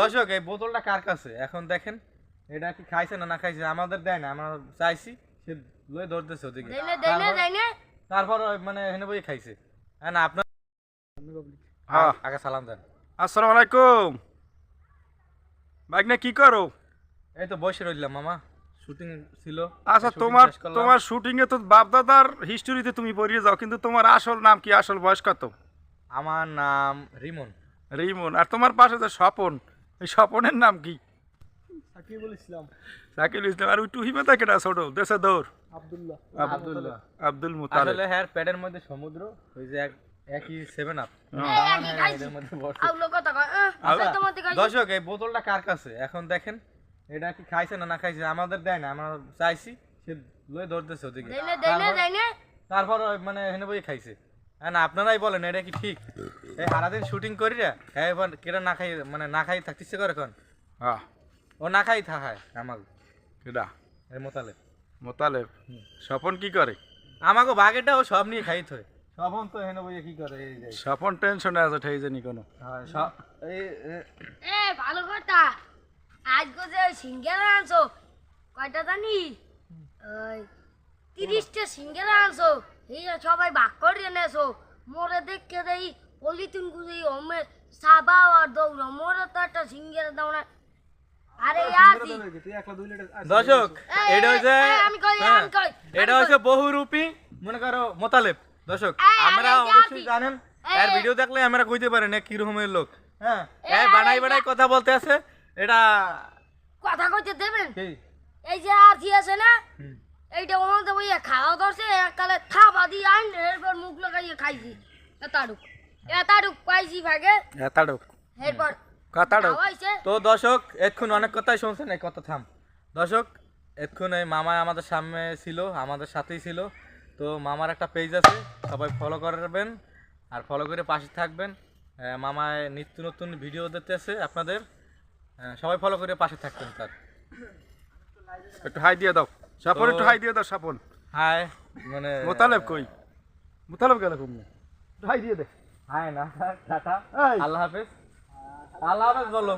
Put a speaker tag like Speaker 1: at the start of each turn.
Speaker 1: দর্শক এই বোতলটা কার কাছে? এখন দেখেন এটা কি খাইছে না না খাইছে আমাদের দেয় না আমরা চাইছি সে লয়ে ধরতেছে ওদিকে।
Speaker 2: দেইলে দেইলে
Speaker 1: তারপর- মানে হেনে বই খাইছে। হ্যাঁ না আপনার
Speaker 3: হ্যাঁ।
Speaker 1: আগে সালাম দেন।
Speaker 3: আসসালামু আলাইকুম। ভাগ্নে কি করো?
Speaker 1: এই তো বসে রইলাম মামা। শুটিং ছিল।
Speaker 3: আচ্ছা তোমার তোমার শুটিং এ তো বাপ দাদার হিস্টোরিতে তুমি পড়িয়ে যাও কিন্তু তোমার আসল নাম কি? আসল বয়স কত?
Speaker 1: আমার নাম রিমন।
Speaker 3: রিমন আর তোমার পাশে যে স্বপন এই স্বপনের নাম কি?
Speaker 1: সাকিবুল ইসলাম।
Speaker 3: সাকিল ইসলাম আর ওই ছোট? দেশে দৌড়।
Speaker 1: আব্দুল্লাহ। আব্দুল্লাহ
Speaker 3: আব্দুল মুতালেব।
Speaker 1: আসলে হ্যাঁ প্যাডের মধ্যে সমুদ্র ওই যে এক- একই সেভেন আপ
Speaker 2: একই
Speaker 1: মধ্যে বসে।
Speaker 2: আউলো কথা কয় আহ, সে
Speaker 1: আচ্ছা, দর্শক এই বোতলটা কার কাছে? এখন দেখেন এটা কি খাইছে না না খাইছে আমাদের দেয় না আমরা চাইছি সে লয়ে ধরতেছে ওদিকে। তারপর- ওই মানে হেনে বই খাইছে। হ্যাঁ না আপনারাই বলেন এটা কি ঠিক? এই সারাদিন শুটিং করি রে হ্যাঁ এবার কেটা না খাই মানে না খাই থাকতে ইচ্ছে করে এখন?
Speaker 3: হ্যাঁ
Speaker 1: ও না খাই থাকায় আমাকে
Speaker 3: কেডা?
Speaker 1: এর মোতালে
Speaker 3: মোতালেব? স্বপন কি করে?
Speaker 1: আমাকে বাগেটা ও সব নিয়ে খাই হয়। সবন তো হেনে বই কি করে? এই যে
Speaker 3: স্বপন টেনশনে আছে ঠেই জানি কোনো।
Speaker 1: হ্যাঁ, সব এই এ-
Speaker 2: এ ভালো কথা। আজকে যে সিঙ্গেল আনছো কয়টা জানি? ওই তিরিশটা সিঙ্গেল আনছো এই যে সবাই ভাগ করে এনেছো। মোরে দেখে দেই পলিথিন গুজি ওমে সাবা আর দৌড় মোরে তো একটা সিঙ্গেল দাও না। আরে
Speaker 1: দর্শক এটা হচ্ছে
Speaker 2: আমি কই,
Speaker 1: হ্যাঁ,
Speaker 2: আমি কই,
Speaker 1: এটা হচ্ছে বহুরূপী মনে করো মোতালেব। দর্শক আমরা
Speaker 2: আমি
Speaker 1: অবশ্যই জানেন এর ভিডিও দেখলে আমরা কইতে পারি না কি রকমের লোক। হ্যাঁ
Speaker 2: এই,
Speaker 1: বানাই বানাই কথা বলতে আছে এটা
Speaker 2: কথা কইতে দেবেন? এই যে আছি আছে না। এইটা ওনাদের ওই খাওয়া ধরছে এককালে থাবা দিয়ে আইন এরপর মুখ লাগাইয়ে খাইছি। এতাড়ুক। এতাড়ুক পাইছি ভাগে।
Speaker 3: এতাড়ক।
Speaker 2: এরপর
Speaker 3: কাতাড়ক
Speaker 1: তো দর্শক এতক্ষণ অনেক কথাই শুনছেন এই কথা থাম। দর্শক এতক্ষণ এই মামা আমাদের সামনে ছিল আমাদের সাথেই ছিল। তো মামার একটা পেজ আছে সবাই ফলো করবেন আর ফলো করে পাশে থাকবেন। মামায় নিত্য নতুন ভিডিও দিতেছে আপনাদের। সবাই ফলো করে পাশে থাকবেন তার।
Speaker 3: একটু হাই দিয়ে দাও।
Speaker 1: সাপন
Speaker 3: একটু হাই দিয়ে দাও সাপন
Speaker 1: হাই মানে
Speaker 3: মোতালেব কই? মোতালেব গেল ঘুমিয়ে একটু হাই দিয়ে দে।
Speaker 1: হাই না টাটা। আল্লাহ হাফেজ। আল্লাহ হাফেজ বলো।